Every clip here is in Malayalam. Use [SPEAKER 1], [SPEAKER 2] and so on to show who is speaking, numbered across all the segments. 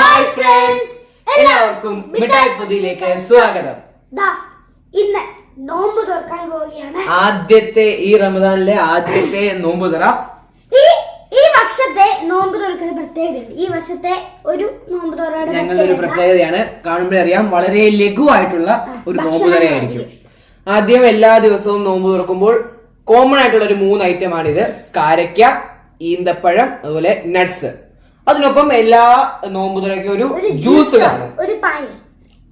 [SPEAKER 1] ഹായ് ഫ്രണ്ട്സ് എല്ലാവർക്കും മിഠായി പൊതിയിലേക്ക് സ്വാഗതം.
[SPEAKER 2] ദാ ഇന്ന് നോമ്പ് തുറക്കാൻ പോവുകയാണ്.
[SPEAKER 1] ആദ്യത്തെ ഈ റമദാനിലെ ആദ്യത്തെ നോമ്പ് തുറ.
[SPEAKER 2] ഈ ഈ വർഷത്തെ നോമ്പ് തുറക്കുന്ന പ്രത്യേകതയുണ്ട്. ഈ വർഷത്തെ ഒരു നോമ്പ് തുറയുടെ
[SPEAKER 1] ഞങ്ങളുടെ ഒരു പ്രത്യേകതയാണ് കാണുമ്പോഴേ അറിയാം വളരെ ലഘുവായിട്ടുള്ള ഒരു നോമ്പ് തുറയായിരിക്കും. ആദ്യം എല്ലാ ദിവസവും നോമ്പ് തുറക്കുമ്പോൾ കോമൺ ആയിട്ടുള്ള ഒരു മൂന്ന് ഐറ്റം ആണിത്. കാരക്ക ഈന്തപ്പഴം അതുപോലെ നട്ട്സ് അതിനൊപ്പം എല്ലാ നോമ്പുതുറയ്ക്കും ഒരു ജ്യൂസ് കാണും
[SPEAKER 2] ഒരു പാനി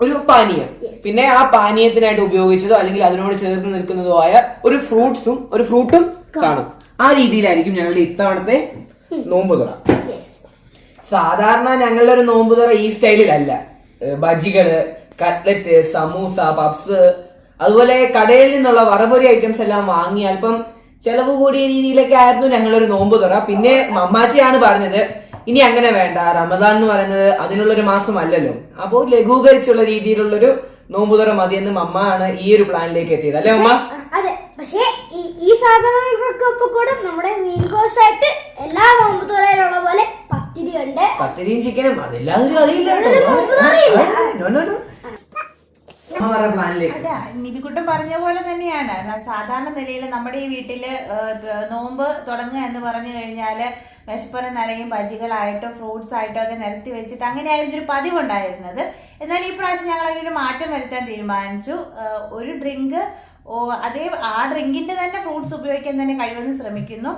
[SPEAKER 1] ഒരു പാനീയം. പിന്നെ ആ പാനീയത്തിനായിട്ട് ഉപയോഗിച്ചതോ അല്ലെങ്കിൽ അതിനോട് ചേർന്ന് നിൽക്കുന്നതോ ആയ ഒരു ഫ്രൂട്ട്സും ഒരു ഫ്രൂട്ടും കാണും. ആ രീതിയിലായിരിക്കും ഞങ്ങളുടെ ഇത്തവണത്തെ
[SPEAKER 2] നോമ്പുതുറ.
[SPEAKER 1] സാധാരണ ഞങ്ങളുടെ ഒരു നോമ്പുതുറ ഈ സ്റ്റൈലിലല്ല. ബജികൾ കട്ട്ലറ്റ് സമൂസ പപ്സ് അതുപോലെ കടയിൽ നിന്നുള്ള വറപൊരി ഐറ്റംസ് എല്ലാം വാങ്ങി അല്പം ചെലവ് കൂടിയ രീതിയിലൊക്കെ ആയിരുന്നു ഞങ്ങളൊരു നോമ്പുതുറ. പിന്നെ മമ്മാച്ചിയാണ് പറഞ്ഞത് ഇനി അങ്ങനെ വേണ്ട റമദാൻ എന്ന് പറയുന്നത് അതിനുള്ളൊരു മാസം അല്ലല്ലോ അപ്പോൾ ലഘൂകരിച്ചുള്ള രീതിയിലുള്ളൊരു നോമ്പുതറ മതി മതിയെന്ന് മമ്മ ആണ് ഈ ഒരു പ്ലാനിലേക്ക് എത്തിയത് അല്ലേ അമ്മ
[SPEAKER 2] അതെ പക്ഷേ ഈ സാധനങ്ങൾക്കൊക്കെ കൂടെ നമ്മുടെ മീൻ കോഴ്സ് ആയിട്ട് എല്ലാ നോമ്പ് തുറയിലുള്ള പോലെ പത്തിരി ഉണ്ട്
[SPEAKER 1] പത്തിരിയും ചിക്കനും അതില്ലാതെ ഒരു കളിയില്ല പ്ലാനിലേക്ക്
[SPEAKER 3] പറഞ്ഞ പോലെ തന്നെയാണ്. സാധാരണ നിലയിൽ നമ്മുടെ ഈ വീട്ടിൽ നോമ്പ് തുടങ്ങുക എന്ന് പറഞ്ഞു കഴിഞ്ഞാൽ വിശപ്പറ നിറയും ബജികളായിട്ടോ ഫ്രൂട്ട്സ് ആയിട്ടോ ഒക്കെ നിരത്തി വെച്ചിട്ട് അങ്ങനെയായിരുന്നു ഒരു പതിവുണ്ടായിരുന്നത്. എന്നാൽ ഈ പ്രാവശ്യം ഞങ്ങൾ അതിനൊരു മാറ്റം വരുത്താൻ തീരുമാനിച്ചു. ഒരു ഡ്രിങ്ക് അതേ ആ ഡ്രിങ്കിന്റെ തന്നെ ഫ്രൂട്ട്സ് ഉപയോഗിക്കാൻ തന്നെ കഴിവെന്ന് ശ്രമിക്കുന്നു.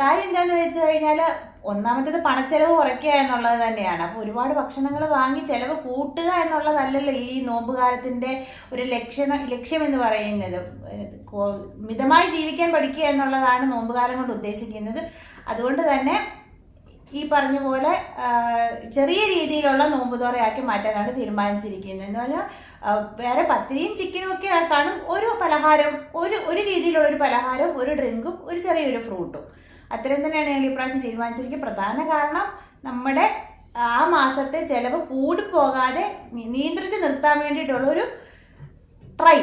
[SPEAKER 3] കാര്യം എന്താണെന്ന് വെച്ച് കഴിഞ്ഞാൽ ഒന്നാമത്തേത് പണച്ചെലവ് കുറയ്ക്കുക എന്നുള്ളത് തന്നെയാണ്. അപ്പോൾ ഒരുപാട് ഭക്ഷണങ്ങൾ വാങ്ങി ചെലവ് കൂട്ടുക എന്നുള്ളതല്ലല്ലോ ഈ നോമ്പുകാലത്തിന്റെ ഒരു ലക്ഷ്യം ലക്ഷ്യം എന്ന് പറയുന്നത്. മിതമായി ജീവിക്കാൻ പഠിക്കുക എന്നുള്ളതാണ് നോമ്പുകാലം കൊണ്ട് ഉദ്ദേശിക്കുന്നത്. അതുകൊണ്ട് തന്നെ ഈ പറഞ്ഞ പോലെ ചെറിയ രീതിയിലുള്ള നോമ്പുതോറയാക്കി മാറ്റാനാണ് തീരുമാനിച്ചിരിക്കുന്നത്. എന്ന് പറഞ്ഞാൽ വേറെ പത്തിരിയും ചിക്കനും ഒക്കെ കാണും ഒരു പലഹാരം ഒരു ഒരു രീതിയിലുള്ള ഒരു പലഹാരം ഒരു ഡ്രിങ്കും ഒരു ചെറിയൊരു ഫ്രൂട്ടും. അത്രയും തന്നെയാണ് ഞങ്ങൾ ഇപ്രാവശ്യം തീരുമാനിച്ചിരിക്കുന്നത്. പ്രധാന കാരണം നമ്മുടെ ആ മാസത്തെ ചിലവ് കൂടി പോകാതെ നി- നിയന്ത്രിച്ച് നിർത്താൻ വേണ്ടിയിട്ടുള്ള ഒരു ട്രൈ.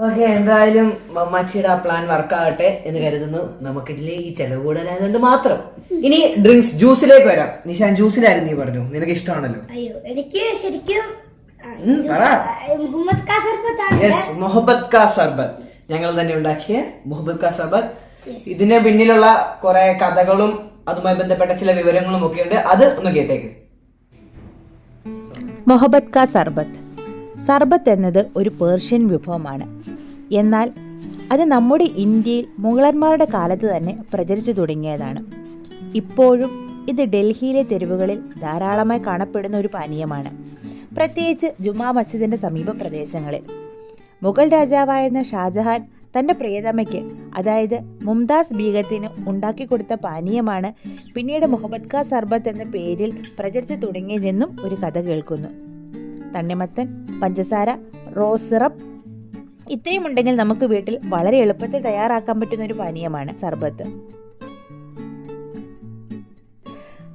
[SPEAKER 1] ഓക്കെ എന്തായാലും മമ്മാച്ചിയുടെ ആ പ്ലാൻ വർക്കാകട്ടെ എന്ന് കരുതുന്നു. നമുക്കിതിൽ ഈ ചെലവ് കൂടുതലായതുകൊണ്ട് മാത്രം. ഇനി ഡ്രിങ്ക്സ് ജ്യൂസിലേക്ക് വരാം. നിഷാൻ ജ്യൂസിലായിരുന്നു നീ പറഞ്ഞു. നിനക്ക് ഇഷ്ടമാണല്ലോ.
[SPEAKER 2] അയ്യോ എനിക്ക് ശരിക്കും
[SPEAKER 1] മുഹബത്ത് കാ സർബത്ത് ഞങ്ങൾ തന്നെ ഉണ്ടാക്കിയ മുഹബത്ത് കാ സർബത്ത്. ഇതിന് പിന്നിലുള്ള കുറെ കഥകളും അതുമായി ബന്ധപ്പെട്ട ചില വിവരങ്ങളും ഒക്കെ ഉണ്ട്. അത് ഒന്ന് കേട്ടേക്ക്.
[SPEAKER 4] മൊഹബത് കാ സർബത്ത്. സർബത്ത് എന്നത് ഒരു പേർഷ്യൻ വിഭവമാണ്. എന്നാൽ അത് നമ്മുടെ ഇന്ത്യയിൽ മുഗളന്മാരുടെ കാലത്ത് തന്നെ പ്രചരിച്ചു തുടങ്ങിയതാണ്. ഇപ്പോഴും ഇത് ഡൽഹിയിലെ തെരുവുകളിൽ ധാരാളമായി കാണപ്പെടുന്ന ഒരു പാനീയമാണ്. പ്രത്യേകിച്ച് ജുമാ മസ്ജിദിന്റെ സമീപ പ്രദേശങ്ങളിൽ മുഗൾ രാജാവായിരുന്ന ഷാജഹാൻ തന്റെ പ്രിയതമയ്ക്ക് അതായത് മുംതാസ് ബീഗത്തിന് ഉണ്ടാക്കിക്കൊടുത്ത പാനീയമാണ് പിന്നീട് മുഹമ്മദ് ഖാ സർബത്ത് എന്ന പേരിൽ പ്രചരിച്ചു തുടങ്ങിയതെന്നും ഒരു കഥ കേൾക്കുന്നു. തണ്ണിമത്തൻ പഞ്ചസാര റോസ് സിറപ്പ് ഇത്രയും ഉണ്ടെങ്കിൽ നമുക്ക് വീട്ടിൽ വളരെ എളുപ്പത്തിൽ തയ്യാറാക്കാൻ പറ്റുന്ന ഒരു പാനീയമാണ് സർബത്ത്.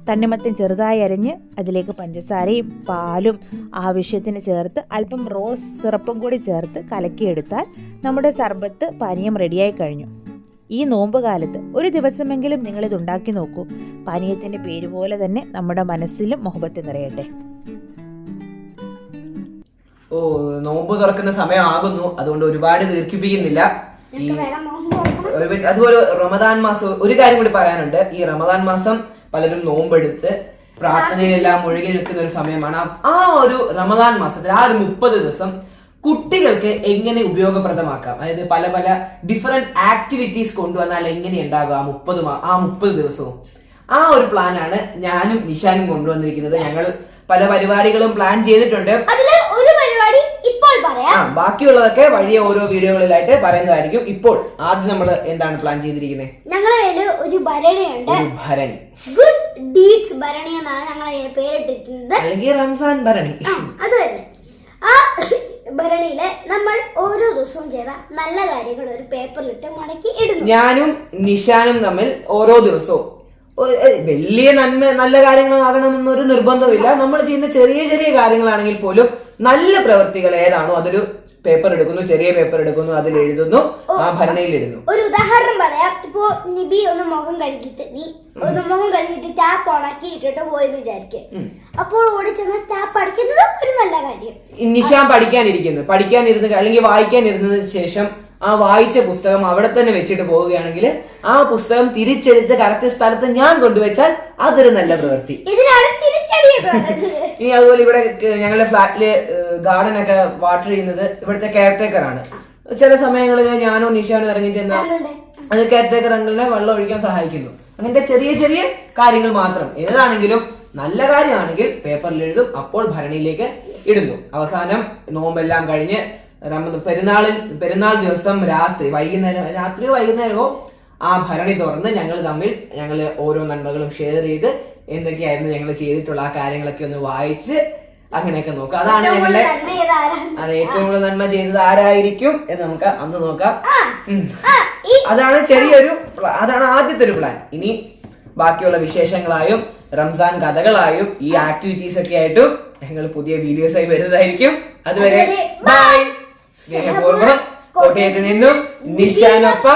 [SPEAKER 4] തണ്ണിമത്തൻ ചെറുതായി അരിഞ്ഞ് അതിലേക്ക് പഞ്ചസാരയും പാലും ആവശ്യത്തിന് ചേർത്ത് അല്പം റോസ് സിറപ്പും കൂടി ചേർത്ത് കലക്കിയെടുത്താൽ നമ്മുടെ സർബത്ത് പാനീയം റെഡിയായി കഴിഞ്ഞു. ഈ നോമ്പ് കാലത്ത് ഒരു ദിവസമെങ്കിലും നിങ്ങൾ ഇത് ഉണ്ടാക്കി നോക്കൂ. പാനീയത്തിന്റെ പേര് പോലെ തന്നെ നമ്മുടെ മനസ്സിലും മുഹബത്ത് നിറയട്ടെ.
[SPEAKER 1] ഓ നോമ്പ് തുറക്കുന്ന സമയമാകുന്നു അതുകൊണ്ട് ഒരുപാട് ദീർഘിപ്പിക്കുന്നില്ല. അതുപോലെ റമദാൻ മാസം ഒരു കാര്യം കൂടി പറയാനുണ്ട്. ഈ റമദാൻ മാസം പലരും നോമ്പെടുത്ത് പ്രാർത്ഥനയെല്ലാം മുഴുകി നിൽക്കുന്ന ഒരു സമയമാണ്. ആ- ആ ഒരു റമദാൻ മാസത്തിൽ ആ ഒരു മുപ്പത് ദിവസം കുട്ടികൾക്ക് എങ്ങനെ ഉപയോഗപ്രദമാക്കാം? അതായത് പല പല ഡിഫറെന്റ് ആക്ടിവിറ്റീസ് കൊണ്ടുവന്നാൽ എങ്ങനെ ഉണ്ടാകും ആ മുപ്പത് ആ മുപ്പത് ദിവസവും? ആ ഒരു പ്ലാനാണ് ഞാനും നിഷാനും കൊണ്ടുവന്നിരിക്കുന്നത്. ഞങ്ങൾ പല പരിപാടികളും പ്ലാൻ ചെയ്തിട്ടുണ്ട്
[SPEAKER 2] അതിൽ ഒരു പരിപാടി ഇപ്പോൾ പറയാം
[SPEAKER 1] ആ ബാക്കിയുള്ളതൊക്കെ വഴിയ ഓരോ വീഡിയോകളിലായിട്ട് പറയുന്നതായിരിക്കും. ഇപ്പോൾ ആദ്യം നമ്മൾ എന്താണ് പ്ലാൻ ചെയ്തിരിക്കുന്നത്
[SPEAKER 2] ഞങ്ങളെ കയ്യിൽ ഒരു ഭരണിയുണ്ട്.
[SPEAKER 1] ഒരു ഭരണി.
[SPEAKER 2] ഗുഡ് ഡീഡ്സ് ഭരണി എന്നാണ് ഞങ്ങളെ പേരിട്ടിരിക്കുന്നത്.
[SPEAKER 1] അല്ലെങ്കിൽ റംസാൻ ഭരണി.
[SPEAKER 2] അത് തന്നെ. ആ ഭരണിയിൽ നമ്മൾ ഓരോ ദിവസവും ചെയ്ത നല്ല കാര്യങ്ങൾ ഒരു പേപ്പറിലിട്ട് മടക്കി ഇടുന്നു.
[SPEAKER 1] ഞാനും നിഷാനും തമ്മിൽ ഓരോ ദിവസവും വലിയ നന്മ നല്ല കാര്യങ്ങൾ ആകണമെന്നൊരു നിർബന്ധമില്ല നമ്മൾ ചെയ്യുന്ന ചെറിയ ചെറിയ കാര്യങ്ങളാണെങ്കിൽ പോലും നല്ല പ്രവൃത്തികൾ ഏതാണോ അതൊരു പേപ്പർ എടുക്കുന്നു ചെറിയ പേപ്പർ എടുക്കുന്നു അതിൽ എഴുതുന്നു ആ ഭരണയിൽ എഴുതുന്നു.
[SPEAKER 2] ഒരു ഉദാഹരണം പറയാം. ഇപ്പോ നിബി ഒന്ന് മുഖം കഴുകിട്ട് നീ ഒന്ന് മുഖം കഴുകിട്ട് ടാപ്പ് ഉണക്കി ഇട്ടിട്ട് പോയെന്ന് വിചാരിക്കും. അപ്പോൾ ഓടി ചെന്ന് ടാപ്പ് അടിക്കുന്നത് ഒരു നല്ല കാര്യം.
[SPEAKER 1] നിഷാൻ പഠിക്കാനിരിക്കുന്നു. പഠിക്കാനിരുന്ന് അല്ലെങ്കിൽ വായിക്കാനിരുന്നതിന് ശേഷം ആ വായിച്ച പുസ്തകം അവിടെ തന്നെ വെച്ചിട്ട് പോവുകയാണെങ്കിൽ ആ പുസ്തകം തിരിച്ചെടുത്ത് കറക്റ്റ് സ്ഥലത്ത് ഞാൻ കൊണ്ടുവച്ചാൽ അതൊരു നല്ല പ്രവൃത്തി. ഇനി അതുപോലെ ഇവിടെ ഞങ്ങളുടെ ഫ്ലാറ്റിൽ ഗാർഡൻ ഒക്കെ വാട്ടർ ചെയ്യുന്നത് ഇവിടുത്തെ കെയർ ടേക്കർ ആണ്. ചില സമയങ്ങളിൽ ഞാനോ നിഷാനോ ഇറങ്ങി ചെന്ന
[SPEAKER 2] ഞങ്ങളുടെ.
[SPEAKER 1] അത് കെയർ ടേക്കർ അങ്കിളിനെ വെള്ളം ഒഴിക്കാൻ സഹായിക്കുന്നു. അങ്ങനത്തെ ചെറിയ ചെറിയ കാര്യങ്ങൾ മാത്രം. ഏതാണെങ്കിലും നല്ല കാര്യമാണെങ്കിൽ പേപ്പറിൽ എഴുതും അപ്പോൾ ഭരണിയിലേക്ക് ഇടുന്നു. അവസാനം നോമ്പെല്ലാം കഴിഞ്ഞ് പെരുന്നാളിൽ പെരുന്നാൾ ദിവസം രാത്രി വൈകുന്നേരം രാത്രിയോ വൈകുന്നേരമോ ആ ഭരണി തുറന്ന് ഞങ്ങൾ തമ്മിൽ ഞങ്ങൾ ഓരോ നന്മകളും ഷെയർ ചെയ്ത് എന്തൊക്കെയായിരുന്നു ഞങ്ങൾ ചെയ്തിട്ടുള്ള ആ കാര്യങ്ങളൊക്കെ ഒന്ന് വായിച്ച് അങ്ങനെയൊക്കെ നോക്കുക അതാണ് ഞങ്ങളുടെ? അത് ഏറ്റവും കൂടുതൽ നന്മ ചെയ്തത് ആരായിരിക്കും എന്ന് നമുക്ക് അന്ന് നോക്കാം. അതാണ് ചെറിയൊരു അതാണ് ആദ്യത്തെ ഒരു പ്ലാൻ ഇനി ബാക്കിയുള്ള വിശേഷങ്ങളായും റംസാൻ കഥകളായും ഈ ആക്ടിവിറ്റീസ് ഒക്കെ ആയിട്ടും ഞങ്ങൾ പുതിയ വീഡിയോസ് ആയി വരുന്നതായിരിക്കും. അതുവരെ ബൈ ಸ್ನೇಹಪೂರ್ವ ಕೋಟೆಯಿಂದ ನಿಂದು ನಿಶಾನಪ್ಪ